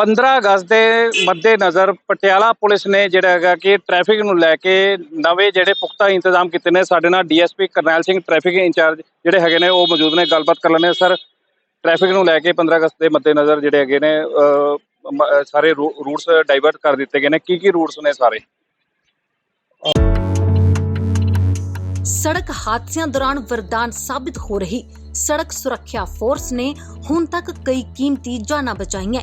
15 ਅਗਸਤ ਦੇ ਮੱਦੇ ਨਜ਼ਰ ਪਟਿਆਲਾ ਪੁਲਿਸ ਨੇ ਜਿਹੜਾ ਹੈਗਾ ਕਿ ਟ੍ਰੈਫਿਕ ਨੂੰ ਲੈ ਕੇ ਨਵੇਂ ਜਿਹੜੇ ਪੁਖਤਾ ਇੰਤਜ਼ਾਮ ਕੀਤੇ ਨੇ, ਸਾਡੇ ਨਾਲ DSP Karnail Singh traffic in charge ਜਿਹੜੇ ਹੈਗੇ ਨੇ, ਉਹ ਮੌਜੂਦ ਨੇ, ਗੱਲਬਾਤ ਕਰ ਲੈਣੇ ਸਰ ਟ੍ਰੈਫਿਕ ਨੂੰ ਲੈ ਕੇ 15 ਅਗਸਤ ਦੇ ਮੱਦੇ ਨਜ਼ਰ ਜਿਹੜੇ ਹੈਗੇ ਨੇ ਸਾਰੇ ਰੂਟਸ ਡਾਈਵਰਟ ਕਰ ਦਿੱਤੇ ਗਏ ਨੇ। ਕੀ ਕੀ ਰੂਟਸ ਨੇ ਸਾਰੇ? ਸੜਕ ਹਾਦਸਿਆਂ ਦੌਰਾਨ ਵਰਦਾਨ ਸਾਬਿਤ ਹੋ ਰਹੀ। ਸੜਕ ਸੁਰੱਖਿਆ ਫੋਰਸ ਨੇ ਹੁਣ ਤੱਕ ਕਈ ਕੀਮਤੀ ਜਾਨਾਂ ਬਚਾਈਆਂ।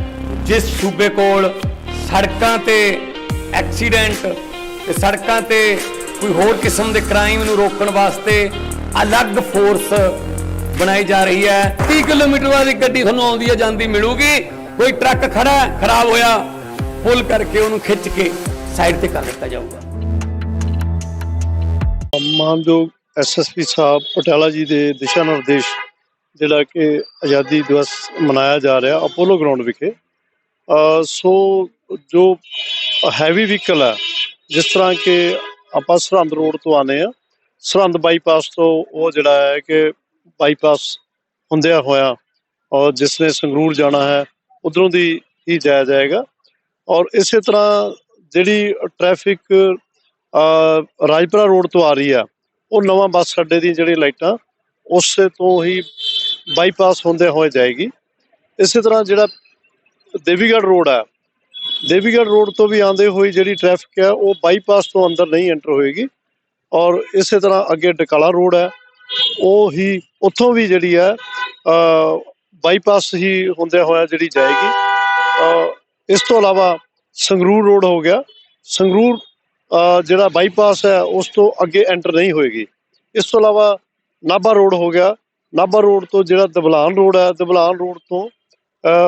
ਜਿਸ ਸੂਬੇ ਕੋਲ ਸੜਕਾਂ ਤੇ ਐਕਸੀਡੈਂਟ ਤੇ ਸੜਕਾਂ ਤੇ ਕੋਈ ਹੋਰ ਕਿਸਮ ਦੇ ਕ੍ਰਾਈਮ ਨੂੰ ਰੋਕਣ ਵਾਸਤੇ ਅਲੱਗ ਫੋਰਸ ਬਣਾਈ ਜਾ ਰਹੀ ਹੈ। 30 ਕਿਲੋਮੀਟਰ ਵਾਲੀ ਗੱਡੀ ਤੁਹਾਨੂੰ ਆਉਂਦੀ ਹੈ, ਜਾਂਦੀ ਮਿਲੂਗੀ। ਕੋਈ ਟਰੱਕ ਖੜਾ ਖਰਾਬ ਹੋਇਆ, ਪੁੱਲ ਕਰਕੇ ਉਹਨੂੰ ਖਿੱਚ ਕੇ ਸਾਈਡ ਤੇ ਕਰ ਦਿੱਤਾ ਜਾਊਗਾ। ਮਾਨਯੋਗ ਐਸਐਸਪੀ ਸਾਹਿਬ, ਪਟਿਆਲਾ ਜੀ ਦੇ ਦਿਸ਼ਾ ਨਿਰਦੇਸ਼ ਜਿਹੜਾ ਕਿ ਆਜ਼ਾਦੀ ਦਿਵਸ ਮਨਾਇਆ ਜਾ ਰਿਹਾ ਅਪੋਲੋ ਗਰਾਊਂਡ ਵਿਖੇ। ਸੋ ਜੋ ਹੈਵੀ ਵਹੀਕਲ ਹੈ, ਜਿਸ ਤਰ੍ਹਾਂ ਕਿ ਆਪਾਂ ਸਰਹੰਦ ਰੋਡ ਤੋਂ ਆਨੇ ਆ ਸਰਹੰਦ ਬਾਈਪਾਸ ਤੋਂ ਉਹ ਜਿਹੜਾ ਹੈ ਕਿ ਬਾਈਪਾਸ ਹੁੰਦਿਆਂ ਹੋਇਆ ਔਰ ਜਿਸ ਨੇ ਸੰਗਰੂਰ ਜਾਣਾ ਹੈ, ਉਧਰੋਂ ਦੀ ਹੀ ਜਾਇਆ ਜਾਏਗਾ। ਔਰ ਇਸੇ ਤਰ੍ਹਾਂ ਜਿਹੜੀ ਟ੍ਰੈਫਿਕ ਰਾਜਪੁਰਾ ਰੋਡ ਤੋਂ ਆ ਰਹੀ ਆ ਉਹ ਨਵਾਂ ਬੱਸ ਅੱਡੇ ਦੀ ਜਿਹੜੀ ਲਾਈਟਾਂ, ਉਸੇ ਤੋਂ ਹੀ ਬਾਈਪਾਸ ਹੁੰਦੇ ਹੋਏ ਜਾਏਗੀ। ਇਸੇ ਤਰ੍ਹਾਂ ਜਿਹੜਾ ਦੇਵੀਗੜ੍ਹ ਰੋਡ ਹੈ। ਦੇਵੀਗੜ੍ਹ ਰੋਡ ਤੋਂ ਵੀ ਆਉਂਦੇ ਹੋਈ ਜਿਹੜੀ ਟ੍ਰੈਫਿਕ ਹੈ, ਉਹ ਬਾਈਪਾਸ ਤੋਂ ਅੰਦਰ ਨਹੀਂ ਐਂਟਰ ਹੋਏਗੀ ਔਰ ਇਸੇ ਤਰ੍ਹਾਂ ਅੱਗੇ ਡਕਾਲਾ ਰੋਡ ਹੈ। ਉਹ ਹੀ ਉੱਥੋਂ ਵੀ ਜਿਹੜੀ ਹੈ ਬਾਈਪਾਸ ਹੀ ਹੁੰਦੇ ਹੋਇਆ ਜਿਹੜੀ ਜਾਏਗੀ। ਇਸ ਤੋਂ ਇਲਾਵਾ ਸੰਗਰੂਰ ਰੋਡ ਹੋ ਗਿਆ। ਸੰਗਰੂਰ ਜਿਹੜਾ ਬਾਈਪਾਸ ਹੈ, ਉਸ ਤੋਂ ਅੱਗੇ ਐਂਟਰ ਨਹੀਂ ਹੋਏਗੀ। ਇਸ ਤੋਂ ਇਲਾਵਾ ਨਾਭਾ ਰੋਡ ਹੋ ਗਿਆ। ਨਾਭਾ ਰੋਡ ਤੋਂ ਜਿਹੜਾ ਦਬਲਾਨ ਰੋਡ ਹੈ, ਦਬਲਾਨ ਰੋਡ ਤੋਂ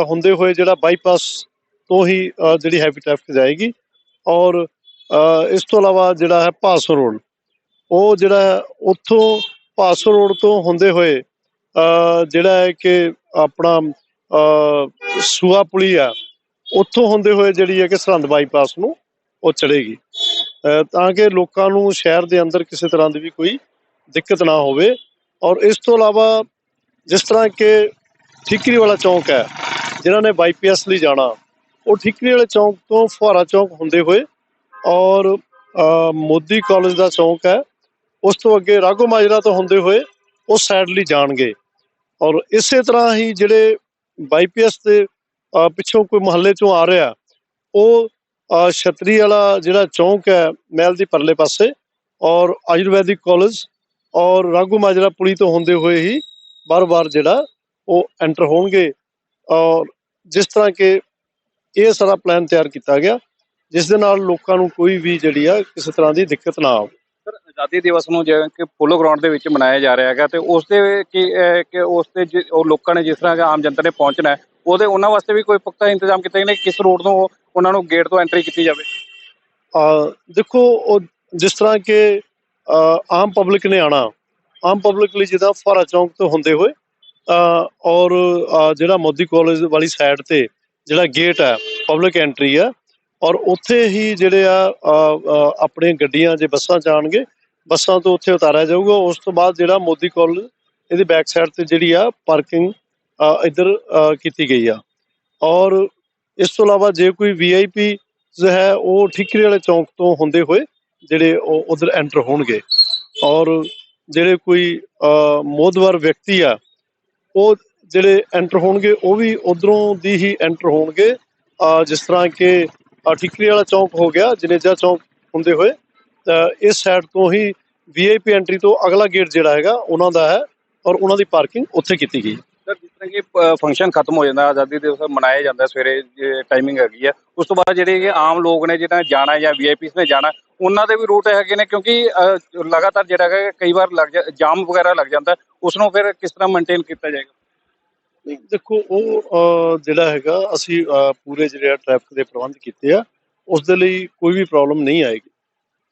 ਹੁੰਦੇ ਹੋਏ ਜਿਹੜਾ ਬਾਈਪਾਸ ਤੋਂ ਹੀ ਜਿਹੜੀ ਹੈਵੀ ਟ੍ਰੈਫਿਕ ਜਾਏਗੀ ਔਰ ਇਸ ਤੋਂ ਇਲਾਵਾ ਜਿਹੜਾ ਹੈ ਪਾਸੋ ਰੋਡ, ਉਹ ਜਿਹੜਾ ਹੈ ਉੱਥੋਂ ਪਾਸੋ ਰੋਡ ਤੋਂ ਹੁੰਦੇ ਹੋਏ ਜਿਹੜਾ ਹੈ ਕਿ ਆਪਣਾ ਸੂਆ ਪੁਲੀ ਆ, ਉੱਥੋਂ ਹੁੰਦੇ ਹੋਏ ਜਿਹੜੀ ਹੈ ਕਿ ਸਰਹੰਦ ਬਾਈਪਾਸ ਨੂੰ ਉਹ ਚੜੇਗੀ ਤਾਂ ਕਿ ਲੋਕਾਂ ਨੂੰ ਸ਼ਹਿਰ ਦੇ ਅੰਦਰ ਕਿਸੇ ਤਰ੍ਹਾਂ ਦੀ ਵੀ ਕੋਈ ਦਿੱਕਤ ਨਾ ਹੋਵੇ ਔਰ ਇਸ ਤੋਂ ਇਲਾਵਾ ਜਿਸ ਤਰ੍ਹਾਂ ਕਿ ਠੀਕਰੀ ਵਾਲਾ ਚੌਂਕ ਹੈ, ਜਿਨ੍ਹਾਂ ਨੇ ਬਾਈਪੀਐਸ ਲਈ ਜਾਣਾ। ਉਹ ਠੀਕਰੀ ਵਾਲੇ ਚੌਂਕ ਤੋਂ ਫੁਹਾਰਾ ਚੌਂਕ ਹੁੰਦੇ ਹੋਏ ਔਰ ਮੋਦੀ ਕਾਲਜ ਦਾ ਚੌਂਕ ਹੈ, ਉਸ ਤੋਂ ਅੱਗੇ ਰਾਘੋ ਮਾਜਰਾ ਤੋਂ ਹੁੰਦੇ ਹੋਏ ਉਸ ਸਾਈਡ ਲਈ ਜਾਣਗੇ। ਔਰ ਇਸੇ ਤਰ੍ਹਾਂ ਹੀ ਜਿਹੜੇ ਬਾਈਪੀਐਸ ਦੇ ਪਿੱਛੋਂ ਕੋਈ ਮੁਹੱਲੇ ਚੋਂ ਆ ਰਿਹਾ, ਉਹ ਛਤਰੀ ਵਾਲਾ ਜਿਹੜਾ ਚੌਂਕ ਹੈ, ਮਹਿਲ ਦੀ ਪਰਲੇ ਪਾਸੇ ਔਰ ਆਯੁਰਵੈਦਿਕ ਕਾਲਜ ਔਰ ਰਾਘੂ ਮਾਜਰਾ ਪੁਲੀ ਤੋਂ ਹੁੰਦੇ ਹੋਏ ਹੀ ਬਾਰ-ਬਾਰ ਜਿਹੜਾ ਉਹ ਐਂਟਰ ਹੋਣਗੇ। ਔਰ ਜਿਸ ਤਰ੍ਹਾਂ ਕਿ ਇਹ ਸਾਰਾ ਪਲਾਨ ਤਿਆਰ ਕੀਤਾ ਗਿਆ ਜਿਸ ਦੇ ਨਾਲ ਲੋਕਾਂ ਨੂੰ ਕੋਈ ਵੀ ਜਿਹੜੀ ਆ ਕਿਸੇ ਤਰ੍ਹਾਂ ਦੀ ਦਿੱਕਤ ਨਾ ਆਵੇ। ਸਰ ਆਜ਼ਾਦੀ ਦਿਵਸ ਨੂੰ ਜਿਵੇਂ ਕਿ ਪੋਲੋ ਗਰਾਊਂਡ ਦੇ ਵਿੱਚ ਮਨਾਇਆ ਜਾ ਰਿਹਾ ਹੈਗਾ ਤੇ ਉਸ ਦੇ ਕਿ ਉਸ ਤੇ ਉਹ ਲੋਕਾਂ ਨੇ ਜਿਸ ਤਰ੍ਹਾਂ ਆਮ ਜਨਤਾ ਨੇ ਪਹੁੰਚਣਾ ਉਹਦੇ ਉਹਨਾਂ ਵਾਸਤੇ ਵੀ ਕੋਈ ਪੁਖਤਾ ਇੰਤਜ਼ਾਮ ਕੀਤੇ ਗਏ ਨੇ ਕਿਸ ਰੋਡ ਤੋਂ ਉਹ- ਉਹਨਾਂ ਨੂੰ ਗੇਟ ਤੋਂ ਐਂਟਰੀ ਕੀਤੀ ਜਾਵੇ? ਅ, ਦੇਖੋ ਉਹ ਜਿਸ ਤਰ੍ਹਾਂ ਕਿ ਆਮ ਪਬਲਿਕ ਨੇ ਆਣਾ ਆਮ ਪਬਲਿਕ ਲਈ ਜਿੱਦਾਂ ਫੁਹਾਰਾ ਚੌਂਕ ਤੋਂ ਹੁੰਦੇ ਹੋਏ ਔਰ ਜਿਹੜਾ ਮੋਦੀ ਕਾਲਜ ਵਾਲੀ ਸਾਈਡ ਤੇ ਜਿਹੜਾ ਗੇਟ ਹੈ ਪਬਲਿਕ ਐਂਟਰੀ ਆ ਔਰ ਉੱਥੇ ਹੀ ਜਿਹੜੇ ਆ ਆਪਣੇ ਗੱਡੀਆਂ ਜੇ ਬੱਸਾਂ ਜਾਣਗੇ ਬੱਸਾਂ ਤੋਂ ਉੱਥੇ ਉਤਾਰਿਆ ਜਾਊਗਾ ਉਸ ਤੋਂ ਬਾਅਦ ਜਿਹੜਾ ਮੋਦੀ ਕਾਲਜ ਇਹਦੀ ਬੈਕ ਸਾਈਡ ਤੇ ਜਿਹੜੀ ਆ ਪਾਰਕਿੰਗ ਇੱਧਰ ਕੀਤੀ ਗਈ ਆ। ਔਰ ਇਸ ਤੋਂ ਇਲਾਵਾ ਜੇ ਕੋਈ ਵੀਆਈਪੀ ਜੋ ਹੈ ਉਹ ਠੀਕਰੀ ਵਾਲੇ ਚੌਂਕ ਤੋਂ ਹੁੰਦੇ ਹੋਏ ਜਿਹੜੇ ਉਹ ਉਧਰ ਐਂਟਰ ਹੋਣਗੇ। ਔਰ ਜਿਹੜੇ ਕੋਈ ਅ, ਮੋਦਵਰ ਵਿਅਕਤੀ ਆ ਉਹ ਜਿਹੜੇ ਐਂਟਰ ਹੋਣਗੇ ਉਹ ਵੀ ਉਧਰੋਂ ਦੀ ਹੀ ਐਂਟਰ ਹੋਣਗੇ। ਜਿਸ ਤਰ੍ਹਾਂ ਕਿ ਅ, ਠੀਕਰੀ ਵਾਲਾ ਚੌਂਕ ਹੋ ਗਿਆ ਜਨੇਜਾ ਚੌਂਕ ਹੁੰਦੇ ਹੋਏ। ਇਸ ਸਾਈਡ ਤੋਂ ਹੀ ਵੀਆਈਪੀ ਐਂਟਰੀ ਤੋਂ ਅਗਲਾ ਗੇਟ ਜਿਹੜਾ ਹੈਗਾ ਉਹਨਾਂ ਦਾ ਹੈ ਔਰ ਉਹਨਾਂ ਦੀ ਪਾਰਕਿੰਗ ਉੱਥੇ ਕੀਤੀ ਗਈ। ਸਰ ਜਿਸ ਤਰ੍ਹਾਂ ਕਿ ਫੰਕਸ਼ਨ ਖਤਮ ਹੋ ਜਾਂਦਾ ਆਜ਼ਾਦੀ ਦਿਵਸ ਮਨਾਇਆ ਜਾਂਦਾ ਸਵੇਰੇ ਟਾਈਮਿੰਗ ਹੈਗੀ ਆ ਉਸ ਤੋਂ ਬਾਅਦ ਜਿਹੜੇ ਆਮ ਲੋਕ ਨੇ ਜਿਹਨਾਂ ਜਾਣਾ ਜਾਂ ਵੀਆਈਪੀਸ ਨੇ ਜਾਣਾ ਉਹਨਾਂ ਦੇ ਵੀ ਰੂਟ ਹੈਗੇ ਨੇ ਕਿਉਂਕਿ ਲਗਾਤਾਰ ਜਿਹੜਾ ਹੈਗਾ ਕਈ ਵਾਰ ਲੱਗ ਜਾਮ ਵਗੈਰਾ ਲੱਗ ਜਾਂਦਾ ਉਸ ਨੂੰ ਫਿਰ ਕਿਸ ਤਰ੍ਹਾਂ ਮੇਨਟੇਨ ਕੀਤਾ ਜਾਏਗਾ? ਨਹੀਂ ਦੇਖੋ ਉਹ ਜਿਹੜਾ ਹੈਗਾ ਅਸੀਂ ਪੂਰੇ ਜਿਹੜੇ ਟ੍ਰੈਫਿਕ ਦੇ ਪ੍ਰਬੰਧ ਕੀਤੇ ਆ ਉਸ ਦੇ ਲਈ ਕੋਈ ਵੀ ਪ੍ਰੋਬਲਮ ਨਹੀਂ ਆਏਗੀ।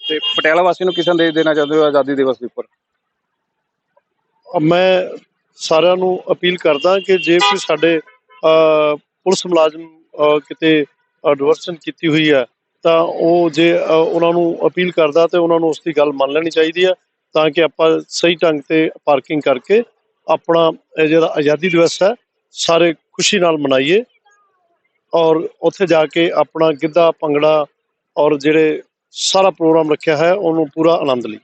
ਤੇ ਪਟਿਆਲਾ ਵਾਸੀ ਨੂੰ ਕਿਸ ਸੰਦੇਸ਼ ਦੇਣਾ ਚਾਹੁੰਦੇ ਹੋ ਆਜ਼ਾਦੀ ਦਿਵਸ ਦੇ ਉੱਪਰ? ਮੈਂ ਸਾਰਿਆਂ ਨੂੰ ਅਪੀਲ ਕਰਦਾ ਕਿ ਜੇ ਕੋਈ ਸਾਡੇ ਪੁਲਿਸ ਮੁਲਾਜ਼ਮ ਕਿਤੇ ਡਿਵਰਸ਼ਨ ਕੀਤੀ ਹੋਈ ਹੈ, ਤਾਂ ਉਹ ਜੇ ਉਹਨਾਂ ਨੂੰ ਅਪੀਲ ਕਰਦਾ ਤੇ ਉਹਨਾਂ ਨੂੰ ਉਸ ਦੀ ਗੱਲ ਮੰਨ ਲੈਣੀ ਚਾਹੀਦੀ ਹੈ, ਤਾਂ ਕਿ ਆਪਾਂ ਸਹੀ ਢੰਗ ਤੇ ਪਾਰਕਿੰਗ ਕਰਕੇ ਆਪਣਾ ਇਹ ਜਿਹੜਾ ਆਜ਼ਾਦੀ ਦਿਵਸ ਹੈ, ਸਾਰੇ ਖੁਸ਼ੀ ਨਾਲ ਮਨਾਈਏ ਔਰ ਉੱਥੇ ਜਾ ਕੇ ਆਪਣਾ ਗਿੱਧਾ, ਭੰਗੜਾ ਔਰ ਜਿਹੜੇ ਸਾਰਾ ਪ੍ਰੋਗਰਾਮ ਰੱਖਿਆ ਹੈ, ਉਹਨੂੰ ਪੂਰਾ ਆਨੰਦ ਲਈ।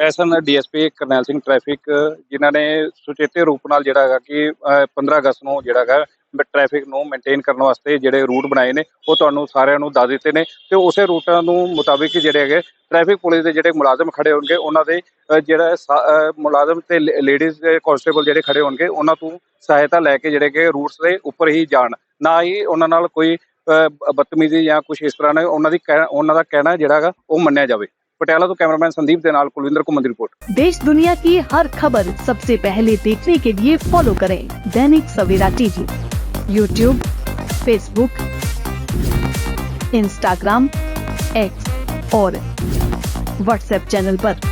ਐਸਨ ਡੀਐਸਪੀ ਕਰਨੈਲ ਸਿੰਘ ਟ੍ਰੈਫਿਕ ਜਿਨ੍ਹਾਂ ਨੇ ਸੁਚੇਤੇ ਰੂਪ ਨਾਲ ਜਿਹੜਾ ਹੈਗਾ ਕਿ ਅ, 15 ਅਗਸਤ ਨੂੰ ਜਿਹੜਾ ਹੈਗਾ ਟ੍ਰੈਫਿਕ ਨੂੰ ਮੇਨਟੇਨ ਕਰਨ ਵਾਸਤੇ ਜਿਹੜੇ ਰੂਟ ਬਣਾਏ ਨੇ ਉਹ ਤੁਹਾਨੂੰ ਸਾਰਿਆਂ ਨੂੰ ਦੱਸ ਦਿੱਤੇ ਨੇ। ਤੇ ਉਸੇ ਰੂਟਾਂ ਨੂੰ ਮੁਤਾਬਿਕ ਜਿਹੜੇ ਹੈਗੇ ਟ੍ਰੈਫਿਕ ਪੁਲਿਸ ਦੇ ਜਿਹੜੇ ਮੁਲਾਜ਼ਮ ਖੜੇ ਹੋਣਗੇ ਉਹਨਾਂ ਦੇ ਜਿਹੜਾ ਸਾ- ਅ, ਮੁਲਾਜ਼ਮ ਤੇ ਲੇਡੀਜ਼ ਦੇ ਕਾਂਸਟੇਬਲ ਜਿਹੜੇ ਖੜੇ ਹੋਣਗੇ ਉਹਨਾਂ ਤੋਂ ਸਹਾਇਤਾ ਲੈ ਕੇ ਜਿਹੜੇ ਕਿ ਰੂਟਸ ਦੇ ਉੱਪਰ ਹੀ ਜਾਣ। ਨਾ ਹੀ ਉਹਨਾਂ ਨਾਲ ਕੋਈ ਬਦਤਮੀਜ਼ੀ ਜਾਂ ਕੁਝ ਇਸ ਤਰ੍ਹਾਂ ਦਾ ਉਹਨਾਂ ਦੀ ਕਹਿ- ਉਹਨਾਂ ਦਾ ਕਹਿਣਾ ਜਿਹੜਾ ਹੈਗਾ ਉਹ ਮੰਨਿਆ ਜਾਵੇ। पटियाला तो ਕੈਮਰਾਮੈਨ ਸੰਦੀਪ ਦੇ कुलविंदर कुमार ਕੁਮਨ देश दुनिया की हर खबर सबसे पहले देखने के लिए फॉलो करें Dainik Savera TV. YouTube Facebook Instagram X और व्हाट्सएप चैनल आरोप